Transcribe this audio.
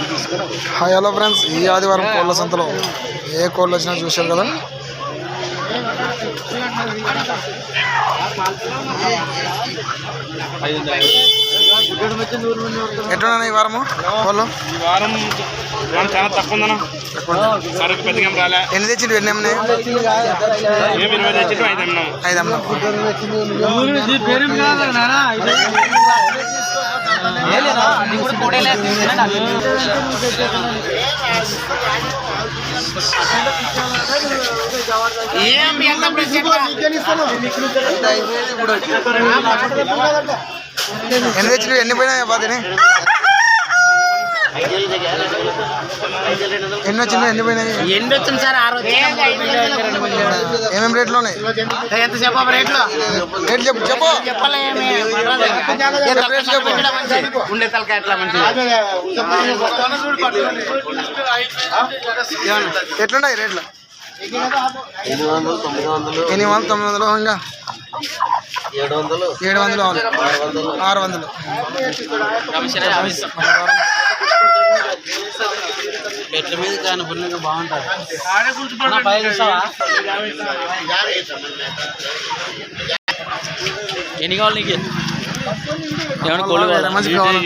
Hi hello friends. ఈ ఆదివారం కోళ్ళ సంతలో ఏ కోళ్ళు వచ్చినా చూశారు కదా? ఎట్లున్నా ఈ వారము కోళ్ళు? ఈ వారం మనం చాలా తక్కువ ఉందన్న. సరుకు పెద్దగా ఏం రాలే. ఎన్ని తెచ్చిండు ఎన్ని ఇరవై ఐదు ఎన్ని తెచ్చిండు ఎన్ని పోయినాయి బాధని ఎన్ని వచ్చిందో ఎన్ని పోయినాయి? ఎండు వచ్చింది సార్? ఆరు ఏమేమి రేట్లు ఉన్నాయి? ఎంత చెప్పాము రేట్లు? రేట్లు చెప్పు చెప్పు. చెప్పలేమి రేట్లు చెప్పు ఉండే తలకాయ ఎట్లా మంచిది? ఎట్లున్నాయి రేట్లు? ఎనిమిది వందలు తొమ్మిది వందలు ఇంకా? ఏడు వందలు ఏడు వందలు. ఆరు వందలు. బెట్ల మీద కానీ పుణ్యంగా బాగుంటుంది. పైన ఎన్ని కావాలి నీకు? ఏమైనా కోళ్ళు మంచి కావాలి?